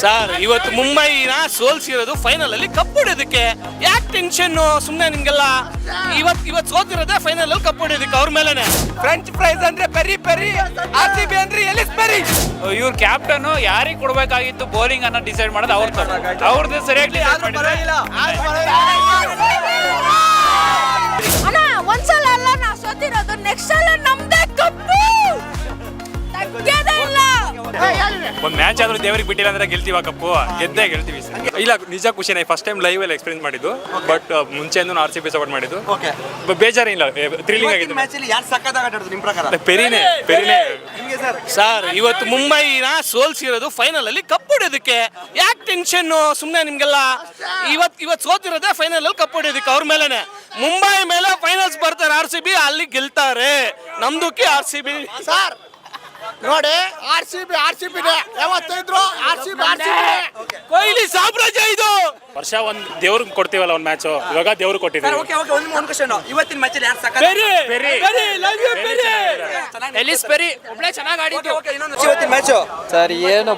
Sir ಇವತ್ತು ಮುಂಬೈನ ಸೋಲ್ಸಿರೋದು final ಅಲ್ಲಿ ಕಪ್ ಹೊಡೆಯೋದಕ್ಕೆ. ಯಾಕೆ ಟೆನ್ಷನ್ ಸುಮ್ಮನೆ ನಿಮ್ಗೆಲ್ಲ ಇವತ್ ಇವತ್ ಸೋತಿರೋದೇ ಫೈನಲ್ ಅಲ್ಲಿ ಕಪ್ ಹೊಡೆಯೋದಕ್ಕೆ ಅವ್ರ ಮೇಲೆನೆ. ಫ್ರೆಂಚ್ ಫ್ರೈಸ್ ಅಂದ್ರೆ peri peri. R C B ಅಂದ್ರೆ ಎಲಿಸ್ ಪೆರಿ? ಇವ್ರ ಕ್ಯಾಪ್ಟನ್ ಯಾರಿಗೆ ಕೊಡ್ಬೇಕಾಗಿತ್ತು ಬೌಲಿಂಗ್ ಅನ್ನ ಡಿಸೈಡ್ ಮಾಡೋದು ಅವ್ರ ಅವ್ರದ್ದು ಸರಿಯಾಗಿ ಒಂದ್ ಮ್ಯಾಚ್ ಆದ್ರೂ ದೇವರಿಗೆ ಬಿಟ್ಟಿಲ್ಲ ಅಂದ್ರೆ ಗೆಲ್ತೀವ ಕಪ್ಪು? ಗೆದ್ದೇ ಗೆಲ್ತೀವಿ. ಸರ್ ಇಲ್ಲ ನಿಜ ಖುಷಿ ಖುಷಿನೇ ಫಸ್ಟ್ ಟೈಮ್ ಲೈವ್ ಅಲ್ಲಿ ಎಕ್ಸ್ಪೀರಿಯನ್ಸ್ ಮಾಡಿದ್ದು. ಬಟ್ ಮುಂಚೆನೂ ಆರ್ ಸಿ ಬಿ ಸಪೋರ್ಟ್ ಮಾಡಿದ್ದು. ಓಕೆ ಥ್ರಿಲಿಂಗ್ ಬೇಜಾರೇನಿಲ್ಲ ಥ್ರಿಲ್ಲಿಂಗ್ ಆಗಿದೆ. ಮ್ಯಾಚ್ ಅಲ್ಲಿ ಯಾರು ಸಕ್ಕತ್ತಾಗಿ ಆಟ ಆಡಿದ್ರು ನಿಮ್ ಪ್ರಕಾರ? ಪೆರಿನೇ ಪೆರಿನೇ ನಿಮ್ಗೆ ಸರ್? ಸರ್ ಇವತ್ತು ಮುಂಬೈನ ಸೋಲ್ಸಿರೋದು ಫೈನಲ್ ಅಲ್ಲಿ ಕಪ್ ಹೊಡೆಯೋದಕ್ಕೆ. ಯಾಕೆ ಟೆನ್ಷನ್ ಸುಮ್ಮನೆ ನಿಮ್ಗೆಲ್ಲ ಇವತ್ ಇವತ್ ಸೋತಿರೋದೇ ಫೈನಲ್ ಅಲ್ಲಿ ಕಪ್ ಹೊಡೆಯೋದಕ್ಕೆ ಅವ್ರ ಮೇಲೆನೆ. ಮುಂಬೈ ಮೇಲೆ ಫೈನಲ್ಸ್ ಬರ್ತಾರೆ ಆರ್ ಸಿ ಬಿ ಅಲ್ಲಿ ಗೆಲ್ತಾರೆ. ನಮ್ದುಕ್ಕೆ ಆರ್ ಸಿ ಬಿ ಸರ್ ನೋಡಿ R C B R C B ಯಾವತ್ತಿದ್ರು R C B R C B Kohli ಸಾಮ್ರಾಜ್ಯ ಇದು. ವರ್ಷ ಒಂದ್ ದೇವ್ರಿಗೆ ಕೊಡ್ತೀವಲ್ಲ ಒಂದ್ ಮ್ಯಾಚ್ ಇವಾಗ ದೇವ್ರಿಗೆ ಕೊಟ್ಟಿದ್ದಾರೆ ಕೊಟ್ಟಿದ್ದೀವಿ ಓಕೆ ಓಕೆ ಒಂದು ಒಂದು ಕ್ವಶನ್ ಇವತ್ತಿನ ಮ್ಯಾಚ್ ಅಲ್ಲಿ ಯಾರು ಸಕ್ಕತ್ತಾಗಿ ಪೆರಿ. ಎಲಿಸ್ ಪೆರಿ ಒಬ್ಳೆ ಚೆನ್ನಾಗಿ ಆಡಿ ಓಕೆ ಇನ್ನೊಂದು ಇವತ್ತಿನ ಮ್ಯಾಚ್ ಸರ್ ಏನು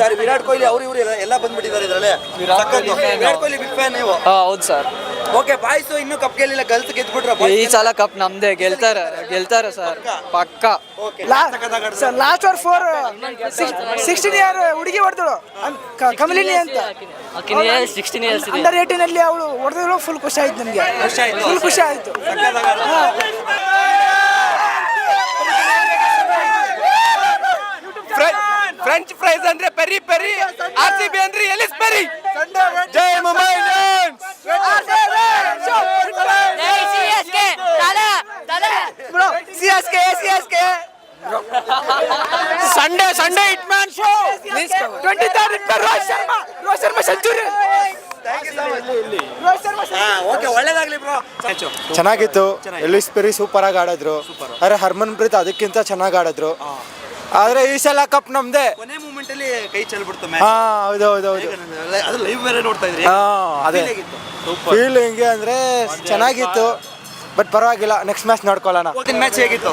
ಸರ್ ವಿರಾಟ್ ಕೊಹ್ಲಿ ಅವರು ಇವರು ಎಲ್ಲ ಬಂದ್ಬಿಟ್ಟಿದ್ದಾರೆ ಇದರಲ್ಲಿ. ವಿರಾಟ್ ಕೊಹ್ಲಿ ವಿರಾಟ್ ಕೊಹ್ಲಿ ಬಿಗ್ ಫ್ಯಾನ್ ನೀವು. ಹೌದು ಸರ್. ಓಕೆ ಬಾಯ್ಸ್ ಇನ್ನೂ ಕಪ್ ಗೆಲ್ಲಿಲ್ಲ ಗರ್ಲ್ಸ್ ಗೆದ್ಬಿಟ್ರ ಈ ಸಲ ಕಪ್ ನಮ್ದೇ ಗೆಲ್ತಾರೆ ಗೆಲ್ತಾರೆ ಸರ್ ಪಕ್ಕ? Okay sir last over four sixteen year ಹುಡುಗಿ ಹೊಡೆದಳು. ಕಮಲಿನಿ ಅಂತ. ಸಿಕ್ಸ್ಟೀನ್ ಇಯರ್ಸ್ ಅಂಡರ್ ಏಟೀನ್ ಅಲ್ಲಿ ಅವಳು ಹೊಡೆದಳು ಫುಲ್ ಖುಷಿ ಆಯ್ತು ನಮಗೆ. ಖುಷಿ ಆಯ್ತು. ಫುಲ್ ಖುಷಿ ಆಯ್ತು. ಫ್ರೆಂಚ್ ಫ್ರೈಸ್ ಅಂದ್ರೆ peri peri R C B ಅಂದ್ರೆ ಎಲಿಸ್ ಪೆರಿ. ಜೈ Mumbai Indians C S K C S K Sunday Sunday hitman show twenty third hit Sharma Rohit Sharma century Rohit Sharma okay ಒಳ್ಳೇದಾಗ್ಲಿ bro ಚೆನ್ನಾಗಿತ್ತು. Ellyse peri super ಆಗಿ ಆಡಿದ್ರು. ಅರೆ ಹರ್ಮನ್ ಪ್ರೀತ್ ಅದಕ್ಕಿಂತ ಚೆನ್ನಾಗಿ ಆಡಿದ್ರು. ಆದ್ರೆ ಈ ಸಲ ಕಪ್ ನಮ್ದೇ. ಕೊನೆ ಮೂಮೆಂಟ್ ಅಲ್ಲಿ ಕೈ ಚೆಲ್ಬಿಡ್ತು ಹಾ ಮ್ಯಾಚ್ ಹೌದು. ಹೌದು ಹೌದು ಅದು ಲೈವ್ ಬೇರೆ ನೋಡ್ತಾ ಇದ್ರಿ. ಹಾ ಅದೇ? ಫೀಲ್ ಹೆಂಗೆ ಅಂದ್ರೆ ಚೆನ್ನಾಗಿತ್ತು. ಬಟ್ ಪರವಾಗಿಲ್ಲ ನೆಕ್ಸ್ಟ್ ಮ್ಯಾಚ್ ನೋಡ್ಕೊಳ್ಳೋಣ. ಇವತ್ತಿನ ಮ್ಯಾಚ್ ಹೇಗಿತ್ತು?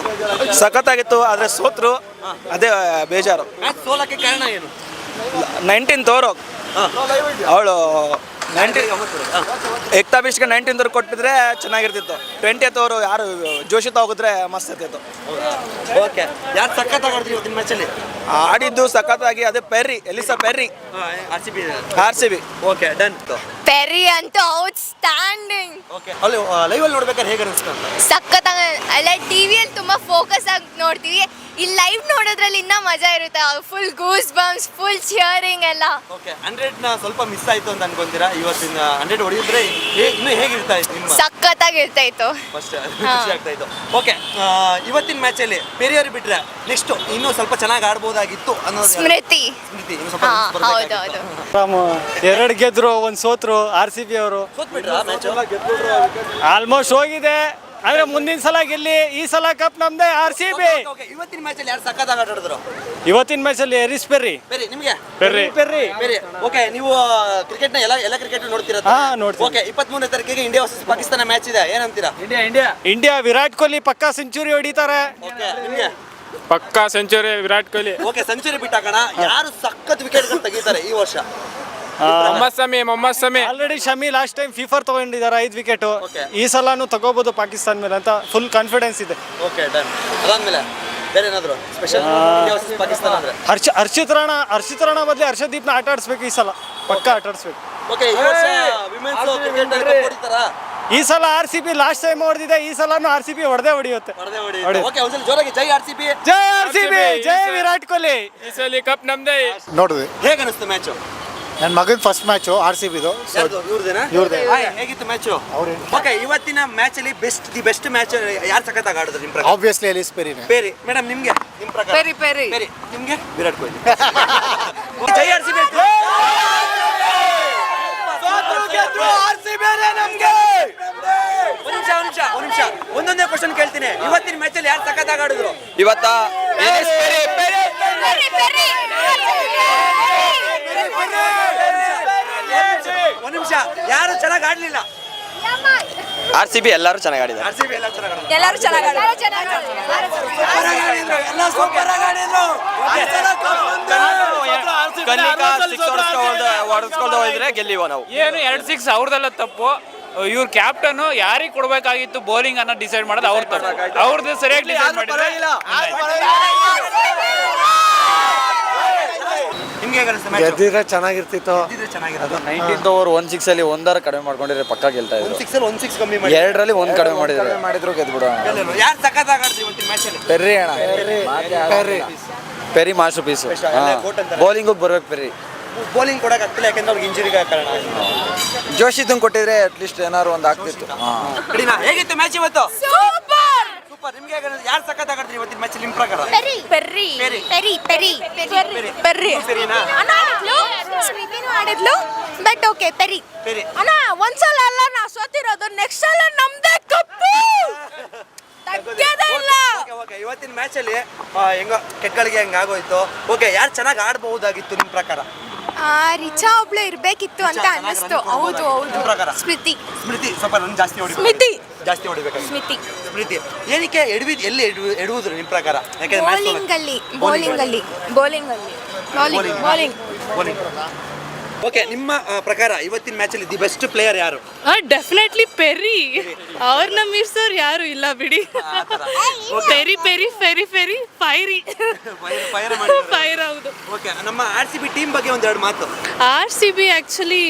ಸಖತ್ತಾಗಿತ್ತು ಆದರೆ ಸೋತ್ರು ಅದೇ ಬೇಜಾರು. ಮ್ಯಾಚ್ ಸೋಲಕ್ಕೆ ಕಾರಣ ಏನು? ನೈನ್ಟೀನ್ ತೋರು. ಅವಳು ನೈನ್ಟೀನ್ ಏಕ್ತಾ ಬಿಸ್ಗೆ ನೈನ್ಟೀನ್ ತೋರು ಕೊಟ್ಬಿದ್ರೆ ಚೆನ್ನಾಗಿರ್ತಿತ್ತು. ಟ್ವೆಂಟಿ ತೋರು ಯಾರು ಜೋಶಿತ ಹೋಗಿದ್ರೆ ಮಸ್ತ್ ಇರ್ತಿತ್ತು. ಓಕೆ ಯಾರು ಸಖತ್ತಾಗಿ ಆಡಿದ್ರಿ ಇವತ್ತಿನ ಮ್ಯಾಚ್ ಅಲ್ಲಿ? ಆಡಿದ್ದು ಸಖತ್ತಾಗಿ ಅದೇ Perry Ellyse Perry R C B R C B okay done Perry ಅಂತ ಔಟ್ ಸ್ಟ್ಯಾಂಡಿಂಗ್ ಓಕೆ ಅಲ್ಲಿ ಲೈವ್ ಅಲ್ಲಿ ನೋಡ್ಬೇಕಾದ್ರೆ ಹೇಗೆ ಅನಿಸ್ತು ಸಖತ್ತಾಗ ಅಲ್ಲ ಟಿವಿಯಲ್ಲಿ ತುಂಬಾ ಫೋಕಸ್ ಆಗಿ ನೋಡ್ತೀವಿ. ಈ ಲೈವ್ ನೋಡೋದ್ರಲ್ಲಿ ಇನ್ನ ಮಜಾ ಇರುತ್ತೆ. Full goose bumps full cheering ಎಲ್ಲ. ಓಕೆ ಹಂಡ್ರೆಡ್ನ ಸ್ವಲ್ಪ ಮಿಸ್ ಆಯ್ತು ಅಂತ ಅನ್ಕೊಂತೀರಾ? ಇವತ್ತಿನ ಹಂಡ್ರೆಡ್ ಹೊಡೆಯಿದ್ರೆ ಇನ್ನು ಹೇಗೆ ಹೇಗಿರ್ತಾ ಇತ್ತು ನಿಮ್ಮ? ಸಖತ್ತಾಗಿ ಇರ್ತಾಯಿತ್ತು ಫಸ್ಟ್ ಹಾ. ಖುಷಿ ಆಗ್ತಾ ಇತ್ತು. ಓಕೆ ಇವತ್ತಿನ ಮ್ಯಾಚ್ ಅಲ್ಲಿ ಪೆರಿಯರ್ ಬಿಟ್ರೆ ನೆಕ್ಸ್ಟ್ ಇನ್ನೂ ಸ್ವಲ್ಪ ಚೆನ್ನಾಗಿ ಆಡ್ಬೋದಾಗಿತ್ತು ಅನ್ನೋ ಸ್ಮೃತಿ ಸ್ಮೃತಿ, ಇನ್ನೂ ಸ್ವಲ್ಪ ಹಾ ಬರ್ಬೇಕಾಗಿತ್ತು. ಹೌದು ಹೌದು ಎರಡು ಗೆದ್ರು ಒಂದ್ ಸೋತ್ರು ಆರ್ ಸಿ ಬಿ ಅವರು. ಸೋತ್ಬಿಟ್ರಾ ಮ್ಯಾಚ್ ಆಲ್ಮೋಸ್ಟ್ ಹೋಗಿದೆ. ಅಂದ್ರೆ ಮುಂದಿನ ಸಲ ಗೆಲ್ಲಿ ಈ ಸಲ ಕಪ್ ನಮ್ದೇ ಆರ್ ಸಿ ಬಿ ಇವತ್ತಿನ ಮ್ಯಾಚ್ ಅಲ್ಲಿ ಯಾರು ಸಕ್ಕತ್ತಾಗಿ ಆಟ ಆಡಿದ್ರು ಇವತ್ತಿನ ಮ್ಯಾಚ್ ಅಲ್ಲಿ ಎರಿಸ್ ಪೆರ್ರಿ ಪೆರಿ ನಿಮಗೆ? ಪೆರ್ರಿ ಪೆರ್ರಿ ಬೇರೆ ಓಕೆ ನೀವು ಕ್ರಿಕೆಟ್ನ ಎಲ್ಲ ಎಲ್ಲ ಕ್ರಿಕೆಟ್ ನೋಡ್ತೀರಾ ಹಾ, ನೋಡ್ತೀನಿ. ಓಕೆ ಇಪ್ಪತ್ಮೂರನೇ ತಾರೀಕಿಗೆ ಇಂಡಿಯಾ ವರ್ಸಸ್ ಪಾಕಿಸ್ತಾನ ಮ್ಯಾಚ್ ಇದೆ. ಏನಂತೀರಾ? ಇಂಡಿಯಾ ವಿರಾಟ್ ಕೊಹ್ಲಿ ಪಕ್ಕಾ ಸೆಂಚುರಿ ಹೊಡಿತಾರೆ. ಓಕೆ ನಿಮಗೆ? ಪಕ್ಕಾ century Virat Kohli. Okay century ಬಿಟ್ಟಾಕಣ. ಯಾರು ಸಖತ್ ವಿಕೆಟ್ ತೆಗಿತಾರೆ ಈ ವರ್ಷ? Mohammed Sami Mohammed Sami already Shami last time fifer ತಗೊಂಡಿದ್ದಾರೆ ಐದು ವಿಕೆಟ್ Okay. ಈ ಸಲನು ತಗೋಬಹುದು ಪಾಕಿಸ್ತಾನ ಮೇಲೆ ಅಂತ ಫುಲ್ ಕಾನ್ಫಿಡೆನ್ಸ್ ಇದೆ. ಓಕೆ ಡನ್ ಅದಾದ್ಮೇಲೆ ಬೇರೆ ಏನಾದ್ರು ಸ್ಪೆಷಲ್ ಪಾಕಿಸ್ತಾನ ಅಂದ್ರೆ? ಹರ್ಷ ಹರ್ಷಿತ್ ರಾಣ ಹರ್ಷಿತ್ ರಾಣ ಬದಲಿ ನ ಆಟ ಆಡಿಸ್ಬೇಕು ಈ ಸಲ. ಪಕ್ಕ ಆಟ ಆಡಿಸ್ಬೇಕು ಓಕೆ ಈ ವರ್ಷ ವಿಮೆನ್ಸ್ ಕ್ರಿಕೆಟ್ ಹೊಡಿತಾರಾ? ಈ ಸಲ R C B last time ಹೊಡೆದಿದೆ ಈ ಸಲನು ಆರ್ ಸಿ ಬಿ ಹೊಡೆದೇ ಹೊಡೆಯುತ್ತೆ. ಹೊಡೆದೇ ಹೊಡಿ ಹೊಡಿ. ಓಕೆ ಒಂದ್ಸಲ ಜೋರಾಗಿ ಜೈ ಆರ್ ಸಿ ಬಿ ಜೈ ಆರ್ ಸಿ ಬಿ ಜೈ ವಿರಾಟ್ ಕೊಹ್ಲಿ. ಈ ಸಲ ಕಪ್ ನಮ್ದೇ. ನೋಡಿದ್ವಿ ಹೇಗೆ ಅನಿಸ್ತು ಮ್ಯಾಚ್ ನನ್ನ ಮಗನ ಫಸ್ಟ್ ಮ್ಯಾಚು ಆರ್ ಸಿ ಬಿದು ಹೇಗಿತ್ತು ಮ್ಯಾಚ್ ಓಕೆ ಇವತ್ತಿನ ಮ್ಯಾಚ್ ಅಲ್ಲಿ ಬೆಸ್ಟ್ ದಿ ಬೆಸ್ಟ್ ಮ್ಯಾಚ್ ಯಾರು ಸಖತ್ತಾಗಿ ಆಡಿದ್ರು ನಿಮ್ಮ ಪ್ರಕಾರ? ಆಬ್ವಿಯಸ್ಲಿ ಎಲಿಸ್ ಪೇರಿ ಪೇರಿ. ಮೇಡಮ್ ನಿಮ್ಗೆ ನಿಮ್ಮ ಪ್ರಕಾರ? Perry Perry. ನಿಮಗೆ ನಿಮ್ಗೆ? ವಿರಾಟ್ ಕೊಹ್ಲಿ. ಜೈ ಆರ್ ಸಿ ಬಿ ಒಂದ್ ನಿಮಿಷ ಒಂದ್ ನಿಮಿಷ ಒಂದ್ ನಿಮಿಷ ಒಂದೊಂದೇ ಕ್ವಶನ್ ಕೇಳ್ತೀನಿ ಇವತ್ತಿನ ಮ್ಯಾಚ್ ಅಲ್ಲಿ ಯಾರು ಸಖತ್ ಆಡಿದ್ರು ಇವತ್ತ ಒಂದ್ ನಿಮಿಷ ಯಾರು ಚೆನ್ನಾಗಿ ಆಡ್ಲಿಲ್ಲ ಆರ್ ಸಿ ಬಿ ಎಲ್ಲರೂ ಚೆನ್ನಾಗಿ ಆಡಿದ್ದಾರೆ. ಎಲ್ಲರೂ ಚೆನ್ನಾಗಿ ಎಲ್ಲರೂ ಚೆನ್ನಾಗಿ ಎಲ್ಲ ಸೂಪರ್ ಆಗಿ ಆಡಿದ್ರು. ಕನ್ನಿಕಾ ಸಿಕ್ಸ್ ಹೊಡೆಸ್ಕೊಂಡು ಹೋಗಿದ್ರೆ ಗೆಲ್ಲಿವ ನಾವು. ಏನು ಎರಡು ಸಿಕ್ಸ್ ಅವ್ರದೆಲ್ಲ ತಪ್ಪು. ಇವ್ರ ಕ್ಯಾಪ್ಟನ್ ಯಾರಿಗೆ ಕೊಡ್ಬೇಕಾಗಿತ್ತು ಬೌಲಿಂಗ್ ಅನ್ನ ಡಿಸೈಡ್ ಮಾಡೋದು ಅವ್ರ ತಪ್ಪು. ಅವ್ರದ್ದು ಸರಿಯಾಗಿ ಡಿಸೈಡ್ ಮಾಡಿದ್ರೆ ನಿಮ್ಗೆ ಹೇಗೆ ಗೆದ್ದಿದ್ರೆ ಚೆನ್ನಾಗಿರ್ತಿತ್ತು. ನೈನ್ಟೀನ್ ಓವರ್ ಒನ್ ಸಿಕ್ಸ್ ಅಲ್ಲಿ ಒಂದರ ಕಡಿಮೆ ಮಾಡ್ಕೊಂಡಿದ್ರೆ ಪಕ್ಕ ಗೆಲ್ತಾ ಇದ್ರು. ಸಿಕ್ಸ್ ಅಲ್ಲಿ ಒಂದು ಸಿಕ್ಸ್ ಕಮ್ಮಿ ಮಾಡಿ ಎರಡರಲ್ಲಿ ಒಂದ್ ಕಡಿಮೆ ಮಾಡಿದ್ರೆ. ಮಾಡಿದ್ರು ಗೆದ್ಬಿಡ. ಯಾರು ಸಖತ್ ಆಗಾಡ್ರಿ ಇವತ್ತಿನ ಮ್ಯಾಚ್ ಅಲ್ಲಿ? ಪೆರ್ರಿ ಅಣ್ಣ. ಪೆರ್ರಿ. Perry masterpiece. ಬೌಲಿಂಗ್ ಬರ್ಬೇಕು ಪೆರಿ ಬೌಲಿಂಗ್ ಕೊಡಕ್ ಆಗ್ತಿಲ್ಲ ಯಾಕಂದ್ರೆ ಅವ್ರಿಗೆ ಇಂಜುರಿ ಕಾರಣ ಜೋಶಿದನ್ ಕೊಟ್ಟಿದ್ರೆ ಅಟ್ಲೀಸ್ಟ್ ಏನಾದ್ರು ಒಂದು ಆಗ್ತಿತ್ತು. ಹೇಗಿತ್ತು ಮ್ಯಾಚ್ ಇವತ್ತು? ಸೂಪರ್ ನಿಮ್ಗೆ ಯಾರು ಸಖತ್ ಆಗಾಡ್ರಿ ಇವತ್ತಿನ ಮ್ಯಾಚ್ ನಿಮ್ ಪ್ರಕಾರ? Perry Perry. Perry. Perry Perry Perry. ಸರಿನಾ? ಅಣ್ಣ ಆಡಿದ್ಲು? ಸ್ಮಿತಿನೂ ಆಡಿದ್ಲು. But okay Perry Perry. ಅಣ್ಣ ಒಂದ್ಸಲ ಅಲ್ಲ ನಾ ಸೋತಿರೋದು. ನೆಕ್ಸ್ಟ್ ಸಲ ನಮ್ದೇ ತಪ್ಪು ತಗ್ಗದೇ ಇಲ್ಲ. ಓಕೆ ಓಕೆ ಇವತ್ತಿನ ಮ್ಯಾಚ್ ಅಲ್ಲಿ ಆ, ಹೆಂಗೋ ಕೆಕ್ಕಳಿಗೆ ಹೆಂಗ್ ಆಗೋಯ್ತು ಓಕೆ ಯಾರು ಚೆನ್ನಾಗಿ ಆಡಬಹುದಾಗಿತ್ತು ನಿಮ್ ಪ್ರಕಾರ? ರಿಚಾ ಒಬ್ಳು ಇರಬೇಕಿತ್ತು ಅಂತ ಅನ್ನಿಸ್ತು. ಹೌದು ಪ್ರಕಾರ? ಹೌದು. ಸ್ಮೃತಿ. ಸ್ಮೃತಿ ಸ್ವಲ್ಪ ರನ್ ಜಾಸ್ತಿ ಹೊಡಿ ಸ್ಮಿತಿ. ಜಾಸ್ತಿ ಹೊಡಿಬೇಕು ಸ್ಮಿತಿ. ಸ್ಮೃತಿ ಏನಕ್ಕೆ ಎಡವಿದ್ ಎಲ್ಲಿ ಎಡವು ಎಡುವುದ್ರು ನಿಮ್ ಪ್ರಕಾರ? ಯಾಕಂದ್ರೆ ಮ್ಯಾಚ್ ಬೌಲಿಂಗ್ ಅಲ್ಲಿ ಬೌಲಿಂಗ್ ಅಲ್ಲಿ. ಬೌಲಿಂಗ್ ಅಲ್ಲಿ. ಬೌಲಿಂಗ್ ಬೌಲಿಂಗ್ ಬೌಲಿಂಗ್ ಓಕೆ ನಿಮ್ಮ ಆ, ಪ್ರಕಾರ ಇವತ್ತಿನ ಮ್ಯಾಚ್ ಅಲ್ಲಿ ದಿ ಬೆಸ್ಟ್ ಪ್ಲೇಯರ್ ಯಾರು? ಡೆಫಿನೆಟ್ಲಿ ಪೆರಿ ಅವ್ರನ್ನ ಮೀರ್ಸೋರು ಯಾರು ಇಲ್ಲ ಬಿಡಿ. Perry Perry Perry Perry fiery fire fire ಹೌದು. ಓಕೆ ನಮ್ಮ ಆರ್ ಸಿ ಬಿ ಟೀಮ್ ಬಗ್ಗೆ ಒಂದೆರಡು ಮಾತು. ಆರ್ ಸಿ ಬಿ ಆ್ಯಕ್ಚುಲಿ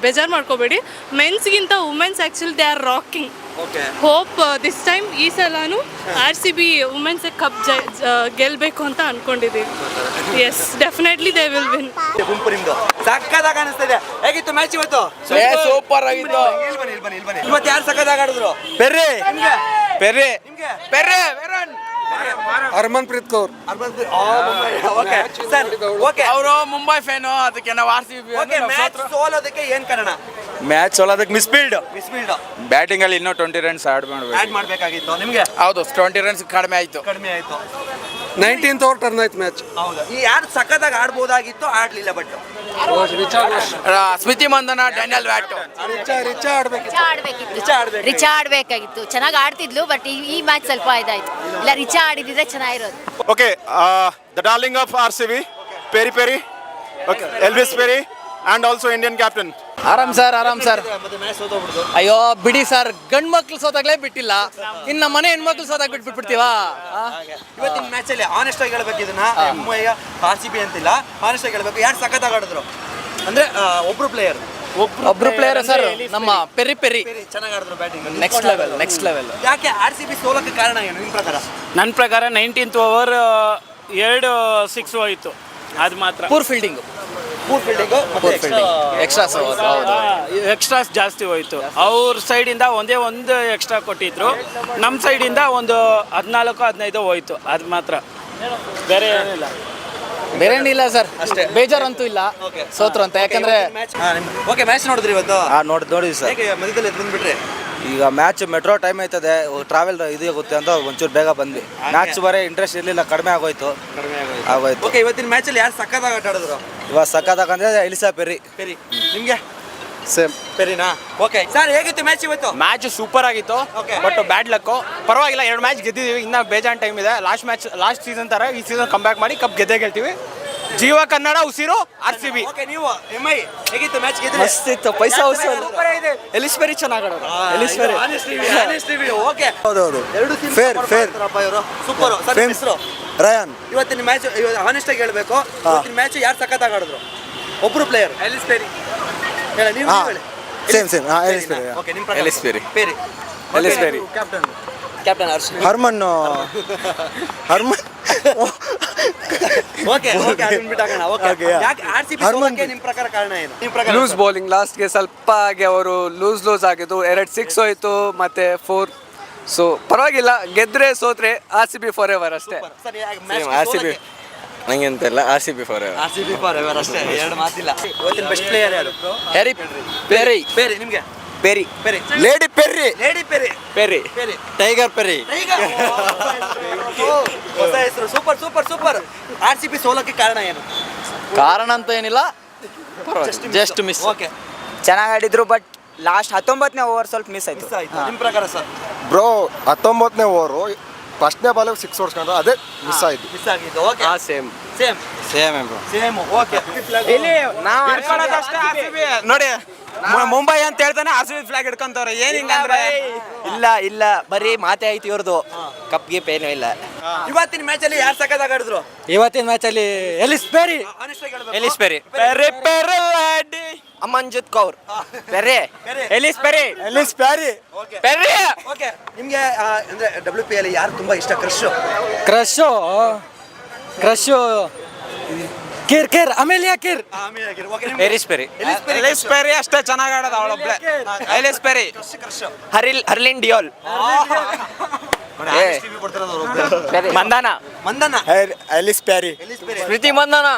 ಬೇಜಾರು ಮಾಡ್ಕೋಬೇಡಿ. ಮೆನ್ಸ್ಗಿಂತ women's actually they are rocking hope this time ಈ ಸಲನೂ R C B women's cup ಗೆಲ್ಬೇಕು ಗೆಲ್ಲಬೇಕು ಅಂತ ಅನ್ಕೊಂಡಿದ್ದೀವಿ yes definitely they will win ಗುಂಪು ನಿಮ್ದು. ಸಕ್ಕದಾಗ ಅನಿಸ್ತಿದೆ ಹೇಗಿತ್ತು ಮ್ಯಾಚ್ ಇವತ್ತು? ಸೂಪರ್ ಆಗಿತ್ತು. ಇವತ್ತು ಯಾರು ಸಕ್ಕದಾಗ ಆಡಿದ್ರು? Perry Perry. Perry Perry Harmanpreet Kaur okay sir. Okay ಅವರು ಮುಂಬೈ ಫ್ಯಾನು ಅದಕ್ಕೆ ನಾವು R C B okay match ಸೋಲೋದಕ್ಕೆ ಏನ್ ಕಾರಣ? ಮ್ಯಾಚ್ ಸೋಲೋದಕ್ಕೆ ಮಿಸ್ಫೀಲ್ಡ್ ಮಿಸ್ಫೀಲ್ಡ್ ಬ್ಯಾಟಿಂಗ್ ಅಲ್ಲಿ ಇನ್ನೂ ಟ್ವೆಂಟಿ ರನ್ಸ್ ಆಡ್ ಮಾಡ್ಬೇಕು. ಆಡ್ ಮಾಡ್ಬೇಕಾಗಿತ್ತು. ನಿಮ್ಗೆ? ಹೌದು ಟ್ವೆಂಟಿ ರನ್ಸ್ ಕಡಿಮೆ ಆಯ್ತು. ಕಡಿಮೆ ಆಯ್ತು. ನೈನ್ಟೀನ್ತ್ ಓವರ್ ಟರ್ನ್ ಆಯ್ತು ಮ್ಯಾಚ್ ಹೌದು. ಈ ಯಾರು ಸಖತ್ತಾಗಿ ಆಡ್ಬೋದಾಗಿತ್ತು ಆಡ್ಲಿಲ್ಲ but Smriti Mandhana Danielle Wyatt Richa Richa ಆಡ್ಬೇಕು ರಿಚಾ ಆಡ್ಬೇಕಿತ್ತು. ರಿಚಾ ಆಡ್ಬೇಕು ರಿಚಾ ಆಡ್ಬೇಕಾಗಿತ್ತು. ಚೆನ್ನಾಗಿ ಆಡ್ತಿದ್ಲು ಬಟ್ ಈ ಮ್ಯಾಚ್ ಸ್ವಲ್ಪ ಇದಾಯ್ತು. ಇಲ್ಲ ರಿಚಾ ಆಡಿದ್ರೆ ಚೆನ್ನಾಗಿರೋದು. Okay the darling of R C B Perry Perry okay Ellyse Perry and also Indian captain ಆರಾಮ್ ಸರ್ ಆರಾಮ್ ಸರ್ ಮತ್ತೆ ಮ್ಯಾಚ್ ಸೋತೋಗ್ಬಿಡ್ತು ಅಯ್ಯೋ ಬಿಡಿ ಸರ್ ಗಂಡ್ ಮಕ್ಳು ಸೋತಾಗ್ಲೇ ಬಿಟ್ಟಿಲ್ಲ. ಇನ್ನು ನಮ್ಮ ಮನೆ ಹೆಣ್ಮಕ್ಳು ಸೋತಾಗ್ ಬಿಟ್ಟು ಬಿಟ್ಬಿಡ್ತೀವಾ? ಇವತ್ತಿನ ಮ್ಯಾಚ್ ಅಲ್ಲಿ ಆನೆಸ್ಟ್ ಆಗಿ ಹೇಳ್ಬೇಕು ಇದನ್ನ. ಮುಂಬೈ ಆರ್ ಸಿ ಬಿ ಅಂತಿಲ್ಲ. ಆನೆಸ್ಟ್ ಆಗಿ ಹೇಳ್ಬೇಕು. ಯಾರು ಸಖತ್ ಆಗಾಡಿದ್ರು ಅಂದ್ರೆ ಒಬ್ರು ಪ್ಲೇಯರ್ ಒಬ್ರು ಪ್ಲೇಯರ್ ಸರ್ ನಮ್ಮ ಪೆರಿ ಪೆರಿ. ಚೆನ್ನಾಗಿ ಆಡಿದ್ರು batting next level next level ಯಾಕೆ ಆರ್ ಸಿ ಬಿ ಸೋಲಕ್ಕೆ ಕಾರಣ ಏನು ನಿಮ್ಮ ಪ್ರಕಾರ? ನನ್ನ ಪ್ರಕಾರ ನೈನ್ಟೀನ್ತ್ ಓವರ್ ಎರಡು ಸಿಕ್ಸ್ ಹೋಯಿತು. ಅದು ಮಾತ್ರ. Poor fielding fielding fielding extra ಹೌದು. ಎಕ್ಸ್ಟ್ರಾಸ್ ಜಾಸ್ತಿ ಹೋಯ್ತು. ಅವ್ರ ಸೈಡಿಂದ ಒಂದೇ ಒಂದು ಎಕ್ಸ್ಟ್ರಾ ಕೊಟ್ಟಿದ್ರು. ನಮ್ಮ ಸೈಡಿಂದ ಒಂದು ಹದಿನಾಲ್ಕು ಹದಿನೈದು ಹೋಯ್ತು. ಅದು ಮಾತ್ರ. ಬೇರೆ ಏನಿಲ್ಲ ಬೇರೆ ಏನಿಲ್ಲ ಸರ್. ಅಷ್ಟೇ. ಬೇಜಾರಂತೂ ಇಲ್ಲ. ಸೋತ್ರ ಅಂತ. ಯಾಕಂದ್ರೆ ಓಕೆ ಮ್ಯಾಚ್ ನೋಡಿದ್ರಿ ಇವತ್ತು? ನೋಡಿ ನೋಡಿದ್ವಿ ಸರ್. ಮಧ್ಯದಲ್ಲಿ ಎದ್ದು ಬಂದ್ಬಿಟ್ರೆ? ಈಗ ಮ್ಯಾಚ್ ಮೆಟ್ರೋ ಟೈಮ್ ಆಯ್ತದೆ ಟ್ರಾವೆಲ್ ಇದು ಆಗುತ್ತೆ ಅಂತ ಒಂಚೂರು ಬೇಗ ಬಂದ್ವಿ. ಮ್ಯಾಚ್ ಬರೀ ಇಂಟ್ರೆಸ್ಟ್ ಇರಲಿಲ್ಲ ಕಡಿಮೆ ಆಗೋಯ್ತು. ಕಡಿಮೆ ಆಗೋಯ್ತು. ಆಗೋಯ್ತು. ಓಕೆ ಇವತ್ತಿನ ಮ್ಯಾಚಲ್ಲಿ ಯಾರು ಸಕ್ಕತ್ತಾಗಿ ಆಟ ಆಡಿದ್ರು? ಇವಾಗ ಸಕ್ಕತ್ತಾಗಂದ್ರೆ ಎಲಿಸಾ ಪೆರಿ. ಪೆರಿ. ನಿಮ್ಗೆ? ಸೇಮ್ ಪೆರಿನಾ? ಓಕೆ ಸರ್ ಹೇಗಿತ್ತು ಮ್ಯಾಚ್ ಇವತ್ತು? ಮ್ಯಾಚ್ ಸೂಪರ್ ಆಗಿತ್ತು Okay. ಬಟ್ ಬ್ಯಾಡ್ ಲಕ್ ಪರವಾಗಿಲ್ಲ ಎರಡು ಮ್ಯಾಚ್ ಗೆದ್ದಿದ್ದೀವಿ ಇನ್ನ ಬೇಜಾನ್ ಟೈಮ್ ಇದೆ. ಲಾಸ್ಟ್ ಮ್ಯಾಚ್ ಲಾಸ್ಟ್ ಸೀಸನ್ ತರ ಈ ಸೀಸನ್ ಕಮ್ ಬ್ಯಾಕ್ ಮಾಡಿ ಕಪ್ ಗೆದ್ದೇ ಗೆಲ್ತೀವಿ. ಜೀವ ಕನ್ನಡ ಉಸಿರು ಆರ್ ಸಿ ಬಿ. ಓಕೆ ನೀವು ಎಂ ಐ ಹೇಗಿತ್ತು ಮ್ಯಾಚ್ ಗೆದ್ರಿ? ಮಸ್ತ್ ಇತ್ತು ಪೈಸಾ ಎಲಿಸ್ ಪೆರಿ ಚೆನ್ನಾಗಿ ಓಕೆ. ಹೌದೌದು. ಎರಡು ಫೇರ್ Fair, fair. ಇವರು. Super sir Fame. ಹೆಸರು? ರಯಾನ್ ಇವತ್ತಿನ ಮ್ಯಾಚ್ ಆನೆಸ್ಟ್ ಆಗಿ ಹೇಳ್ಬೇಕು. ಇವತ್ತಿನ ಮ್ಯಾಚ್ ಯಾರು ಸಖತ್ತಾಗಿ ಆಡಿದ್ರು? ಒಬ್ರು ಪ್ಲೇಯರ್ ಎಲಿಸ್ ಪೆರಿ. ಹೇಳ ನೀವು ಹಾ. ನೀವು ಹೇಳಿ. Same, same. ಹಾ, ಎಲಿಸ್ ಪೆರಿ. ಓಕೆ ನಿಮ್ಮ ಪ್ರಕಾರ? Ellyse Perry. Perry. Captain captain Harman. Harman. Okay okay ಅದನ್ನ ಬಿಟ್ಟಾಗೋಣ ಓಕೆ. ಯಾಕೆ ಆರ್ ಸಿ ಬಿ ನಿಮ್ಮ ಪ್ರಕಾರ ಕಾರಣ ಏನು? ನಿಮ್ಮ ಪ್ರಕಾರ ಲೂಸ್ ಬೌಲಿಂಗ್ ಲಾಸ್ಟ್ಗೆ ಸ್ವಲ್ಪ ಆಗಿ ಅವರು ಲೂಸ್ ಲೂಸ್ ಆಗಿದ್ದು ಎರಡು ಸಿಕ್ಸ್ ಹೋಯ್ತು ಮತ್ತೆ ಫೋರ್ ಸೊ ಪರವಾಗಿಲ್ಲ ಗೆದ್ರೆ ಸೋತ್ರೆ R C B forever ಅಷ್ಟೇ ಸರಿ ಮ್ಯಾಚ್ ಆರ್ ಸಿ ಬಿ ನಂಗೆ ಅಂತೆಲ್ಲ R C B for R C B forever ಅಷ್ಟೇ ಎರಡು ಮಾತಿಲ್ಲ. ಇವತ್ತಿನ ಬೆಸ್ಟ್ ಪ್ಲೇಯರ್ ಯಾರು? ಹ್ಯಾರಿ ಪೆರಿ ಪೆರಿ ನಿಮಗೆ? Perry. Perry. Lady Perry lady Perry. Perry. Perry. Tiger Perry. ಹೊಸ ಹೆಸರು. Super super super. R C B ಸೋಲಕ್ಕೆ ಕಾರಣ ಏನು? ಕಾರಣ ಅಂತ ಏನಿಲ್ಲ. ಜಸ್ಟ್ ಮಿಸ್ ಓಕೆ ಚೆನ್ನಾಗಿ ಆಡಿದ್ರು ಬಟ್ ಲಾಸ್ಟ್ ಹತ್ತೊಂಬತ್ತನೇ ಓವರ್ ಸ್ವಲ್ಪ ಮಿಸ್ ಆಯ್ತು. ನಿಮ್ಮ ಪ್ರಕಾರ ಸರ್? ಬ್ರೋ ಹತ್ತೊಂಬತ್ತನೇ ಓವರು ಫಸ್ಟ್ನೇ ಬಾಲಿಗೆ ಸಿಕ್ಸ್ ಹೊಡ್ಸ್ಕೊಂಡ್ರೆ ಅದೇ ಮಿಸ್ ಆಯ್ತು. ಮಿಸ್ ಆಗಿದ್ದು. Okay same same same bro same okay ಇಲ್ಲಿ ನೋಡಿ ಮು- ಮುಂಬೈ ಅಂತ ಹೇಳ್ತಾನೆ ಆರ್ ಸಿ ಫ್ಲಾಗ್ ಹಿಡ್ಕೊಂತವ್ರೆ. ಏನ್ ಹಿಂಗಂದ್ರೆ ಇಲ್ಲ ಇಲ್ಲ ಬರೀ ಮಾತೆ ಐತಿ ಇವ್ರದ್ದು ಕಪ್ಗೆ ಪೇನು ಇಲ್ಲ. ಇವತ್ತಿನ ಮ್ಯಾಚ್ ಅಲ್ಲಿ ಯಾರು ಸಕದಾಗ ಆಡಿದ್ರು? ಇವತ್ತಿನ ಮ್ಯಾಚ್ ಅಲ್ಲಿ Ellyse Perry. Ellyse Perry. Perry. Perry Amanjit Kaur. Perry. Ellyse Perry. Ellyse Perry Perry. Okay. ನಿಮಗೆ ಅಂದ್ರೆ ಡಬ್ಲ್ಯೂ ಪಿ ಅಲ್ಲಿ ಯಾರು ತುಂಬಾ ಇಷ್ಟ? Crush. Crush. Crush Kerr Kerr Amelia Kerr. Ellyse Perry. Ellyse Perry ಅಷ್ಟೇ ಚೆನ್ನಾಗಿ ಆಡೋದು ಅವಳೊಬ್ಳೆ ಎಲಿಸ್ ಪೆರಿ. ಹರಿಲ್ ಹರ್ಲಿನ್ ಡಿಯೋಲ್. ಮಂದಾನ. ಮಂದಾನ. Ellyse Perry. ಸ್ಮೃತಿ ಮಂದಾನ.